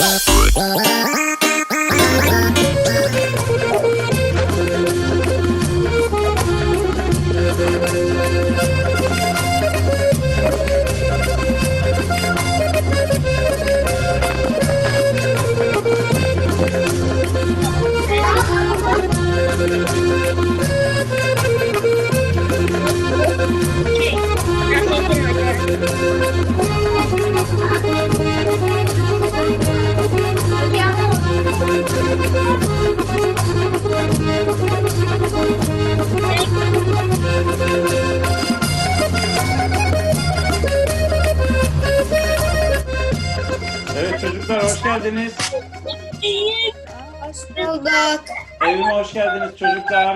哎。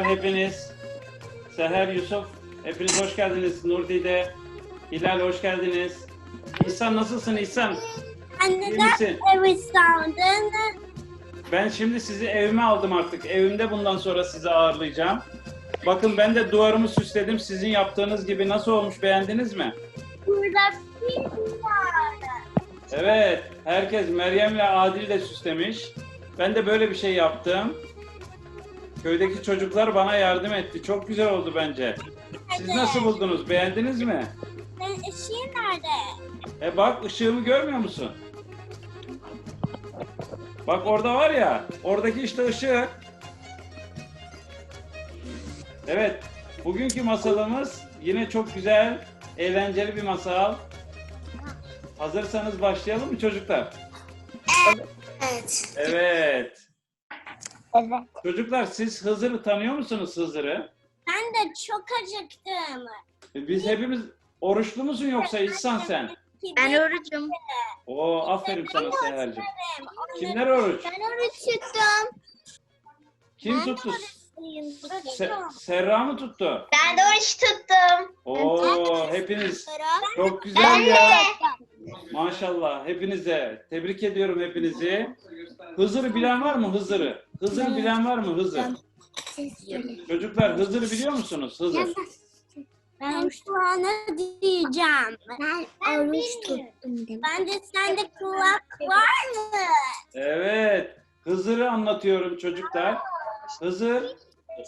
Hepiniz. Seher, Yusuf hepiniz hoş geldiniz. Nurdide, Hilal hoş geldiniz. İhsan nasılsın İhsan? İyi Anne misin? evi sandın. Ben şimdi sizi evime aldım artık. Evimde bundan sonra sizi ağırlayacağım. Bakın ben de duvarımı süsledim. Sizin yaptığınız gibi nasıl olmuş beğendiniz mi? Burada bir var. Evet, herkes Meryem'le Adil de süslemiş. Ben de böyle bir şey yaptım. Köydeki çocuklar bana yardım etti. Çok güzel oldu bence. Siz nasıl buldunuz? Beğendiniz mi? Ben ışığı nerede? E bak ışığımı görmüyor musun? Bak orada var ya, oradaki işte ışık. Evet, bugünkü masalımız yine çok güzel, eğlenceli bir masal. Hazırsanız başlayalım mı çocuklar? Evet. Evet. Evet. Çocuklar siz Hızır'ı tanıyor musunuz Hızır'ı? Ben de çok acıktım. E, Biz hepimiz oruçlu musun yoksa İhsan sen? Ben orucum. Oo aferin sana Seher'cim. Kimler oruç? Ben oruç tuttum. Kim tuttu? Se- Serra mı tuttu? Ben de oruç tuttum. Oo hepiniz çok güzel ya. Maşallah hepinize. Tebrik ediyorum hepinizi. Hızır'ı bilen var mı Hızır'ı? Hızır'ı bilen var mı Hızır? Çocuklar Hızır'ı biliyor musunuz Hızır? Ben şu an ne diyeceğim. Ben oruç tuttum. Ben de sende kulak var mı? Evet. Hızır'ı anlatıyorum çocuklar. Hızır.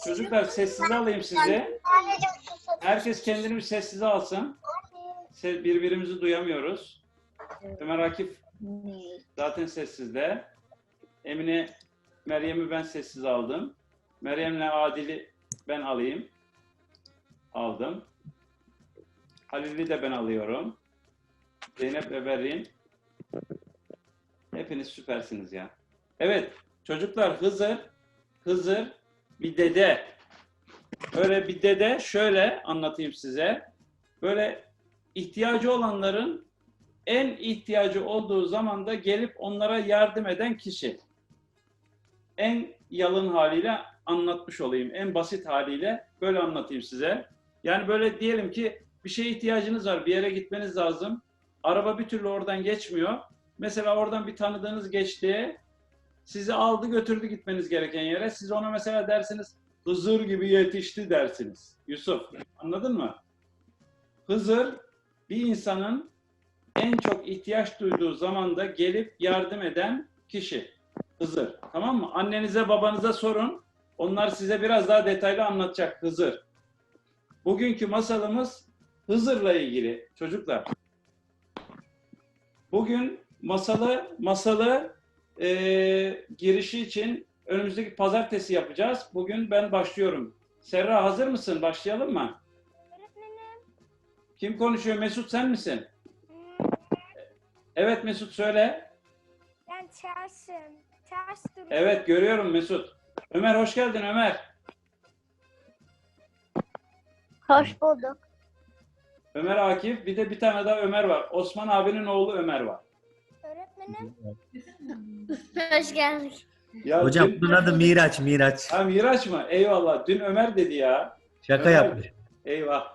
Çocuklar sessize alayım sizi. Herkes kendini bir sessize alsın. Birbirimizi duyamıyoruz. Ömer Akif zaten sessizde. Emine, Meryem'i ben sessiz aldım. Meryem'le Adil'i ben alayım. Aldım. Halil'i de ben alıyorum. Zeynep ve Berrin. Hepiniz süpersiniz ya. Evet çocuklar Hızır, Hızır bir dede. Öyle bir dede şöyle anlatayım size. Böyle ihtiyacı olanların en ihtiyacı olduğu zamanda gelip onlara yardım eden kişi. En yalın haliyle anlatmış olayım. En basit haliyle böyle anlatayım size. Yani böyle diyelim ki bir şeye ihtiyacınız var, bir yere gitmeniz lazım. Araba bir türlü oradan geçmiyor. Mesela oradan bir tanıdığınız geçti. Sizi aldı götürdü gitmeniz gereken yere. Siz ona mesela dersiniz Hızır gibi yetişti dersiniz. Yusuf anladın mı? Hızır bir insanın en çok ihtiyaç duyduğu zamanda gelip yardım eden kişi. Hızır. Tamam mı? Annenize babanıza sorun. Onlar size biraz daha detaylı anlatacak Hızır. Bugünkü masalımız Hızır'la ilgili çocuklar. Bugün masalı masalı eee, girişi için önümüzdeki pazartesi yapacağız. Bugün ben başlıyorum. Serra hazır mısın? Başlayalım mı? Kim konuşuyor? Mesut sen misin? Evet Mesut söyle. Ben tersim. Ters duruyorum. Evet görüyorum Mesut. Ömer hoş geldin Ömer. Hoş bulduk. Ömer Akif bir de bir tane daha Ömer var. Osman abinin oğlu Ömer var. Öğretmenim. Hoş geldik. Ya Hocam dün- bunun adı Miraç, Miraç. Ha Miraç mı? Eyvallah. Dün Ömer dedi ya. Şaka Ömer- yapmış. Eyvah.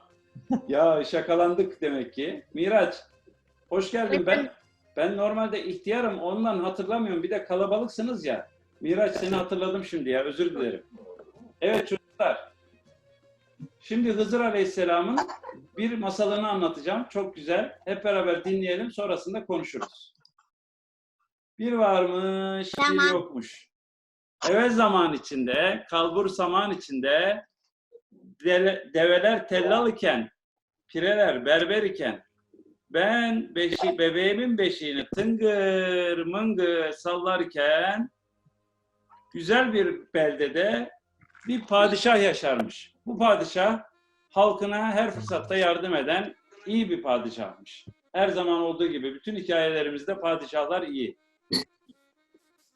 ya şakalandık demek ki. Miraç, hoş geldin. Ben ben normalde ihtiyarım ondan hatırlamıyorum. Bir de kalabalıksınız ya. Miraç seni hatırladım şimdi ya. Özür dilerim. Evet çocuklar. Şimdi Hızır Aleyhisselam'ın bir masalını anlatacağım. Çok güzel. Hep beraber dinleyelim. Sonrasında konuşuruz. Bir varmış, bir Zaman. yokmuş. Evvel zaman içinde, kalbur zaman içinde dele- develer tellal iken, pireler berber iken ben beşi, bebeğimin beşiğini tıngır mıngır sallarken güzel bir beldede bir padişah yaşarmış. Bu padişah halkına her fırsatta yardım eden iyi bir padişahmış. Her zaman olduğu gibi bütün hikayelerimizde padişahlar iyi.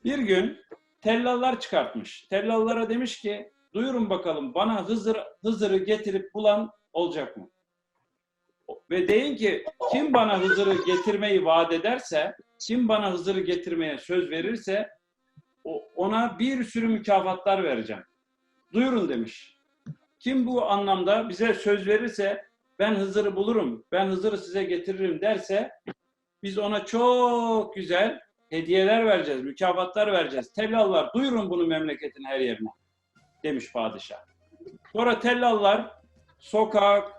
Bir gün tellallar çıkartmış. Tellallara demiş ki duyurun bakalım bana Hızır, Hızır'ı getirip bulan olacak mı? Ve deyin ki kim bana Hızır'ı getirmeyi vaat ederse, kim bana Hızır'ı getirmeye söz verirse ona bir sürü mükafatlar vereceğim. Duyurun demiş. Kim bu anlamda bize söz verirse ben Hızır'ı bulurum, ben Hızır'ı size getiririm derse biz ona çok güzel hediyeler vereceğiz, mükafatlar vereceğiz. Tellallar duyurun bunu memleketin her yerine demiş padişah. Sonra tellallar sokak,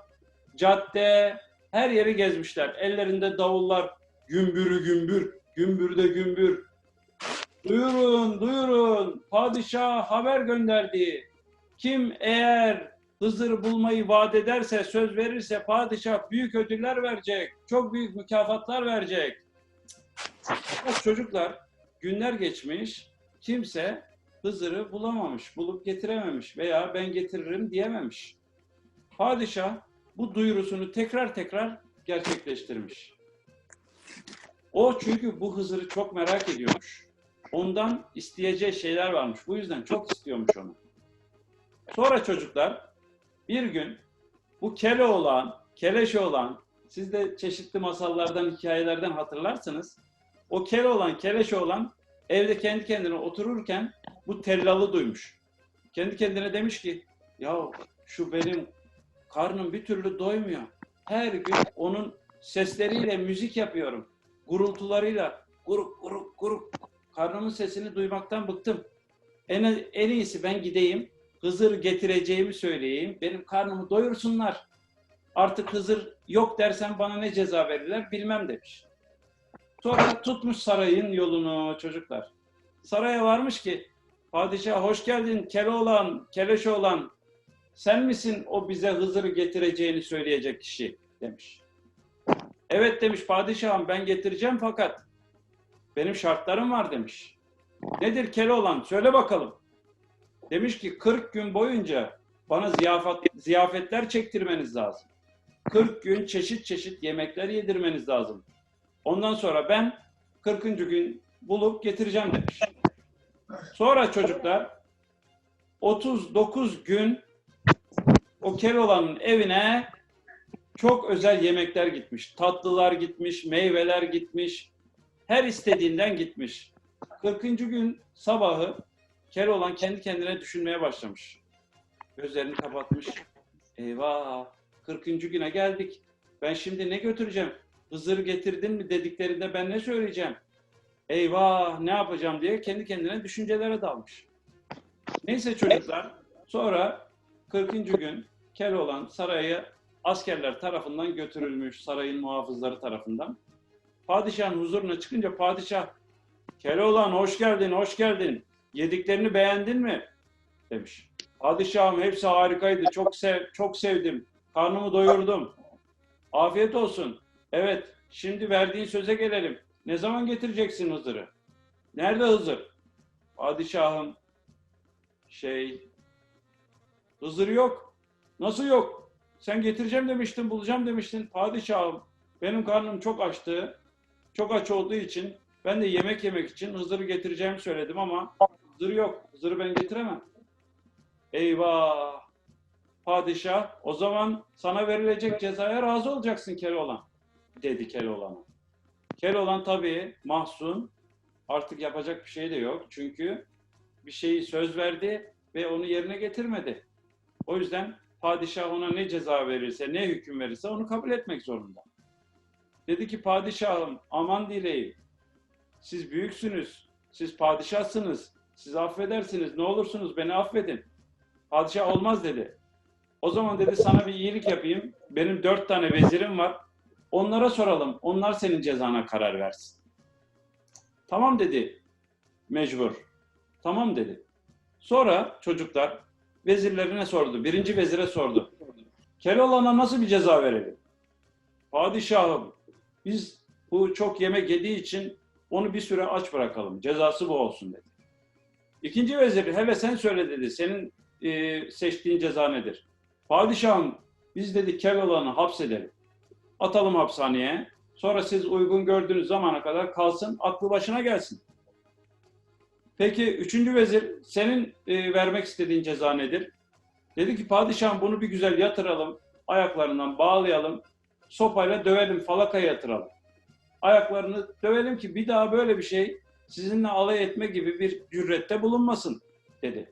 cadde, her yeri gezmişler. Ellerinde davullar gümbürü gümbür, gümbür de gümbür. Duyurun, duyurun. Padişah haber gönderdi. Kim eğer Hızır bulmayı vaat ederse, söz verirse padişah büyük ödüller verecek. Çok büyük mükafatlar verecek. Bak çocuklar günler geçmiş. Kimse Hızır'ı bulamamış, bulup getirememiş veya ben getiririm diyememiş. Padişah bu duyurusunu tekrar tekrar gerçekleştirmiş. O çünkü bu Hızır'ı çok merak ediyormuş. Ondan isteyeceği şeyler varmış. Bu yüzden çok istiyormuş onu. Sonra çocuklar bir gün bu kele olan, keleşe olan, siz de çeşitli masallardan, hikayelerden hatırlarsınız. O kele olan, keleşe olan evde kendi kendine otururken bu tellalı duymuş. Kendi kendine demiş ki, ya şu benim karnım bir türlü doymuyor. Her gün onun sesleriyle müzik yapıyorum. Gurultularıyla guruk guruk guruk. Karnımın sesini duymaktan bıktım. En, en iyisi ben gideyim. Hızır getireceğimi söyleyeyim. Benim karnımı doyursunlar. Artık Hızır yok dersen bana ne ceza verirler bilmem demiş. Sonra tutmuş sarayın yolunu çocuklar. Saraya varmış ki padişah hoş geldin Keloğlan, Keleşoğlan. Sen misin o bize Hızır'ı getireceğini söyleyecek kişi demiş. Evet demiş padişahım ben getireceğim fakat benim şartlarım var demiş. Nedir Keloğlan söyle bakalım. Demiş ki 40 gün boyunca bana ziyafet, ziyafetler çektirmeniz lazım. 40 gün çeşit çeşit yemekler yedirmeniz lazım. Ondan sonra ben 40. gün bulup getireceğim demiş. Sonra çocuklar 39 gün o Keloğlan'ın evine çok özel yemekler gitmiş. Tatlılar gitmiş, meyveler gitmiş. Her istediğinden gitmiş. 40. gün sabahı Keloğlan kendi kendine düşünmeye başlamış. Gözlerini kapatmış. Eyvah! 40. güne geldik. Ben şimdi ne götüreceğim? Hızır getirdin mi dediklerinde ben ne söyleyeceğim? Eyvah! Ne yapacağım diye kendi kendine düşüncelere dalmış. Neyse çocuklar, sonra 40. gün Keloğlan saraya askerler tarafından götürülmüş, sarayın muhafızları tarafından. Padişahın huzuruna çıkınca padişah, Keloğlan hoş geldin, hoş geldin. Yediklerini beğendin mi? Demiş. Padişahım hepsi harikaydı, çok sev, çok sevdim. Karnımı doyurdum. Afiyet olsun. Evet, şimdi verdiğin söze gelelim. Ne zaman getireceksin Hızır'ı? Nerede Hızır? Padişahım, şey, Hızır yok. Nasıl yok? Sen getireceğim demiştin, bulacağım demiştin. Padişahım, benim karnım çok açtı. Çok aç olduğu için ben de yemek yemek için Hızır'ı getireceğimi söyledim ama Hızır yok. Hızır'ı ben getiremem. Eyvah! Padişah, o zaman sana verilecek cezaya razı olacaksın Keloğlan, dedi Keloğlan'a. Keloğlan tabii mahzun, artık yapacak bir şey de yok. Çünkü bir şeyi söz verdi ve onu yerine getirmedi. O yüzden padişah ona ne ceza verirse, ne hüküm verirse onu kabul etmek zorunda. Dedi ki padişahım aman dileyim. Siz büyüksünüz, siz padişahsınız, siz affedersiniz, ne olursunuz beni affedin. Padişah olmaz dedi. O zaman dedi sana bir iyilik yapayım. Benim dört tane vezirim var. Onlara soralım. Onlar senin cezana karar versin. Tamam dedi mecbur. Tamam dedi. Sonra çocuklar vezirlerine sordu. Birinci vezire sordu. Keloğlan'a nasıl bir ceza verelim? Padişahım biz bu çok yemek yediği için onu bir süre aç bırakalım. Cezası bu olsun dedi. İkinci vezir hele sen söyle dedi. Senin e, seçtiğin ceza nedir? Padişahım biz dedi Keloğlan'ı hapsedelim. Atalım hapishaneye. Sonra siz uygun gördüğünüz zamana kadar kalsın, aklı başına gelsin. Peki üçüncü vezir senin e, vermek istediğin ceza nedir? Dedi ki padişahım bunu bir güzel yatıralım, ayaklarından bağlayalım, sopayla dövelim, falakaya yatıralım. Ayaklarını dövelim ki bir daha böyle bir şey sizinle alay etme gibi bir cürette bulunmasın dedi.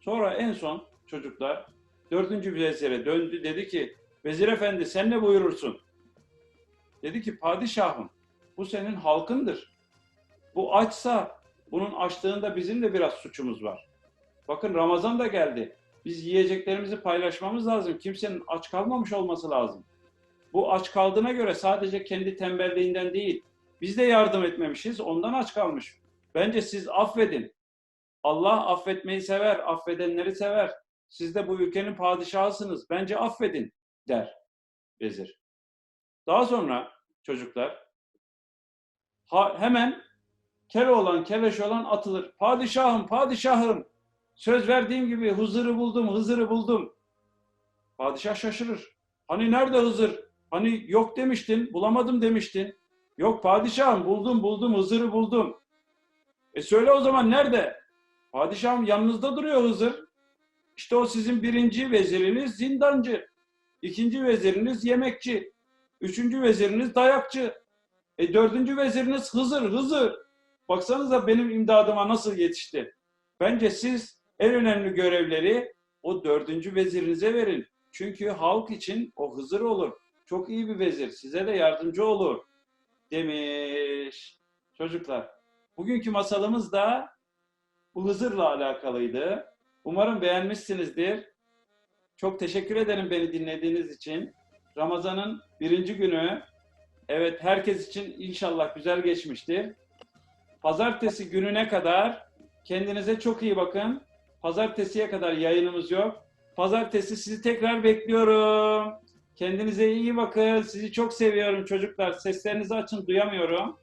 Sonra en son çocuklar dördüncü vezire döndü dedi ki vezir efendi sen ne buyurursun? Dedi ki padişahım bu senin halkındır. Bu açsa bunun açlığında bizim de biraz suçumuz var. Bakın Ramazan da geldi. Biz yiyeceklerimizi paylaşmamız lazım. Kimsenin aç kalmamış olması lazım. Bu aç kaldığına göre sadece kendi tembelliğinden değil. Biz de yardım etmemişiz. Ondan aç kalmış. Bence siz affedin. Allah affetmeyi sever. Affedenleri sever. Siz de bu ülkenin padişahısınız. Bence affedin der vezir. Daha sonra çocuklar hemen kele olan keleş olan atılır. Padişahım, padişahım. Söz verdiğim gibi Hızır'ı buldum, Hızır'ı buldum. Padişah şaşırır. Hani nerede Hızır? Hani yok demiştin, bulamadım demiştin. Yok padişahım buldum buldum Hızır'ı buldum. E söyle o zaman nerede? Padişahım yanınızda duruyor Hızır. İşte o sizin birinci veziriniz zindancı. ikinci veziriniz yemekçi. Üçüncü veziriniz dayakçı. E dördüncü veziriniz Hızır, Hızır. Baksanıza benim imdadıma nasıl yetişti. Bence siz en önemli görevleri o dördüncü vezirinize verin. Çünkü halk için o Hızır olur. Çok iyi bir vezir. Size de yardımcı olur. Demiş. Çocuklar, bugünkü masalımız da bu Hızır'la alakalıydı. Umarım beğenmişsinizdir. Çok teşekkür ederim beni dinlediğiniz için. Ramazan'ın birinci günü. Evet herkes için inşallah güzel geçmiştir. Pazartesi gününe kadar kendinize çok iyi bakın. Pazartesiye kadar yayınımız yok. Pazartesi sizi tekrar bekliyorum. Kendinize iyi bakın. Sizi çok seviyorum çocuklar. Seslerinizi açın duyamıyorum.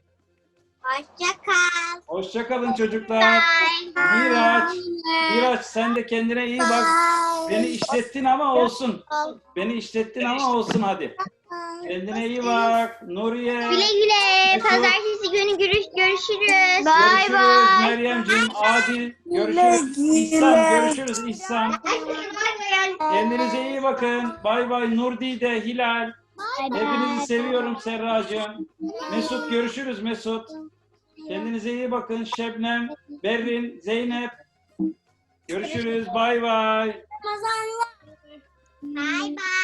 Hoşça kal. Hoşçakalın çocuklar. Miraç, Miraç sen de kendine iyi bak. Beni işlettin ama olsun. Beni işlettin ama olsun hadi. Kendine iyi bak. Nuriye. Güle güle. Mesut. Pazartesi günü görüş görüşürüz. Görüşürüz Meryemciğim, Adil. Görüşürüz. İhsan, görüşürüz İhsan. Kendinize iyi bakın. Bay bay Nurdide, Hilal. Hepinizi seviyorum Serracığım. Mesut görüşürüz Mesut. Kendinize iyi bakın Şebnem, Berrin, Zeynep. Görüşürüz. Bay bay. Ramazanlar. 拜拜。